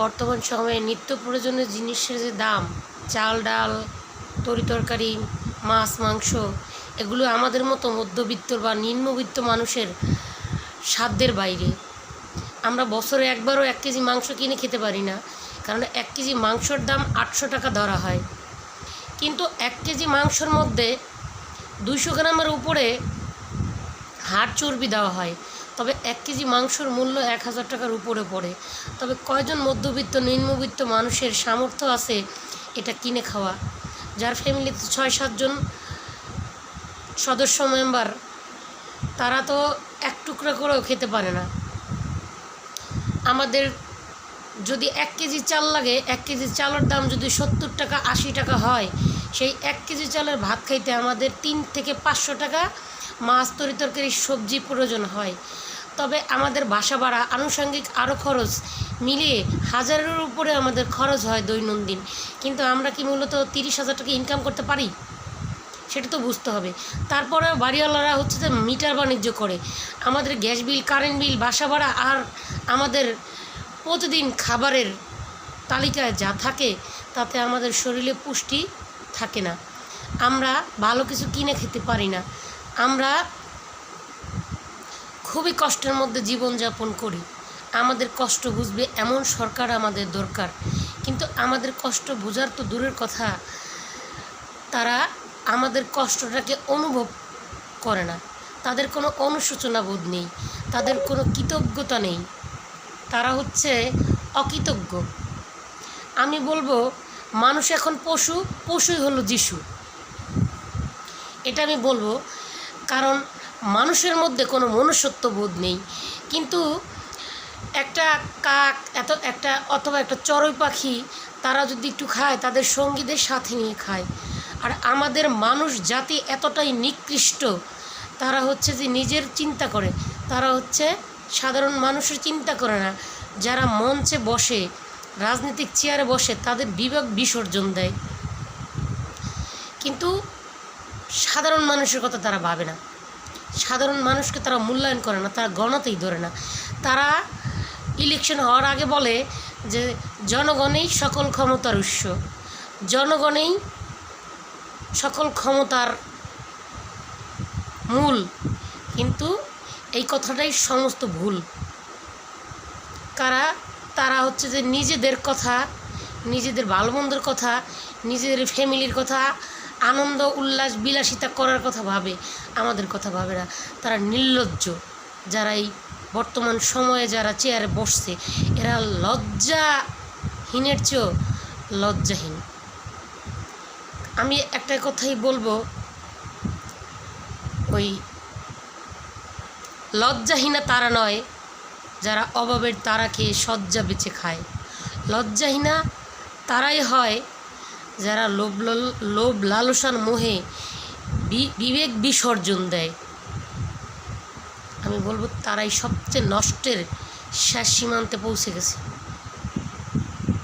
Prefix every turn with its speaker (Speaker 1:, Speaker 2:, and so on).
Speaker 1: বর্তমান সময়ে নিত্য প্রয়োজনীয় জিনিসের যে দাম, চাল, ডাল, তরি তরকারি, মাছ, মাংস, এগুলো আমাদের মতো মধ্যবিত্ত বা নিম্নবিত্ত মানুষের সাধ্যের বাইরে। আমরা বছরে একবারও এক কেজি মাংস কিনে খেতে পারি না, কারণ এক কেজি মাংসর দাম আটশো টাকা ধরা হয়। কিন্তু এক কেজি মাংসর মধ্যে দুইশো গ্রামের উপরে হাড় চর্বি দেওয়া হয়। তবে এক কেজি মাংসর মূল্য এক হাজার টাকার উপরে পড়ে। তবে কয়জন মধ্যবিত্ত, নিম্নবিত্ত মানুষের সামর্থ্য আছে এটা কিনে খাওয়া? যার ফ্যামিলিতে ছয় সাতজন সদস্য মেম্বার, তারা তো এক টুকরা করেও খেতে পারে না। আমাদের যদি এক কেজি চাল লাগে, এক কেজি চালের দাম যদি সত্তর টাকা, আশি টাকা হয় সেই এক কেজি চালের ভাত খাইতে আমাদের তিন থেকে পাঁচশো টাকা মাছ তরি তরকারি, সবজি প্রয়োজন হয়। তবে আমাদের বাসা ভাড়া আনুষঙ্গিক আরও খরচ মিলিয়ে হাজারের উপরে আমাদের খরচ হয় দৈনন্দিন। কিন্তু আমরা কি মূলত তিরিশ হাজার টাকা ইনকাম করতে পারি? সেটা তো বুঝতে হবে। তারপরে বাড়িওয়ালারা হচ্ছে যে মিটার বাণিজ্য করে। আমাদের গ্যাস বিল, কারেন্ট বিল, বাসা ভাড়া আর আমাদের প্রতিদিন খাবারের তালিকায় যা থাকে তাতে আমাদের শরীরে পুষ্টি থাকে না। আমরা ভালো কিছু কিনে খেতে পারি না। আমরা খুবই কষ্টের মধ্যে জীবনযাপন করি। আমাদের কষ্ট বুঝবে এমন সরকার আমাদের দরকার। কিন্তু আমাদের কষ্ট বোঝার তো দূরের কথা। তারা আমাদের কষ্টটাকে অনুভব করে না। তাদের কোনো অনুশোচনা বোধ নেই। তাদের কোনো কৃতজ্ঞতা নেই। তারা হচ্ছে অকৃতজ্ঞ। আমি বলব মানুষ এখন পশু, পশুই হলো যিশু। এটা আমি বলব, কারণ মানুষের মধ্যে কোনো মনুষ্যত্ব বোধ নেই। কিন্তু একটা কাক, এত, একটা, অথবা একটা চড়ুই পাখি, তারা যদি একটু খায়, তাদের সঙ্গীদের সাথে নিয়ে খায়। আর আমাদের মানুষ জাতি এতটাই নিকৃষ্ট, তারা হচ্ছে যে নিজের চিন্তা করে। তারা হচ্ছে সাধারণ মানুষের চিন্তা করে না। যারা মঞ্চে বসে রাজনৈতিক চেয়ারে বসে তাদের বিবেক বিসর্জন দেয়। কিন্তু সাধারণ মানুষের কথা তারা ভাবে না। সাধারণ মানুষকে তারা মূল্যায়ন করে না, তারা গণতেই ধরে না। তারা ইলেকশন হওয়ার আগে বলে যে, জনগণেই সকল ক্ষমতার উৎস। জনগণেই সকল ক্ষমতার মূল। কিন্তু এই কথাটাই সমস্ত ভুল। কারা তারা হচ্ছে যে নিজেদের কথা, নিজেদের ভালো কথা, নিজেদের ফ্যামিলির কথা, আনন্দ, উল্লাস, বিলাসিতা করার কথা ভাবে, আমাদের কথা ভাবে না। তারা নির্লজ্জ। যারা এই বর্তমান সময়ে যারা চেয়ারে বসছে, এরা লজ্জাহীনের চেয়েও লজ্জাহীন। আমি একটা কথাই বলব, ওই লজ্জাহীনা তারা নয় যারা অভাবের তারা খেয়ে সজ্জা বেঁচে খায়। লজ্জাহীনা তারাই হয় যারা লোভ লোভ লালসার মোহে বিবেক বিসর্জন দেয়। আমি বলব তারাই সবচেয়ে নষ্টের শেষ সীমান্তে পৌঁছে গেছে।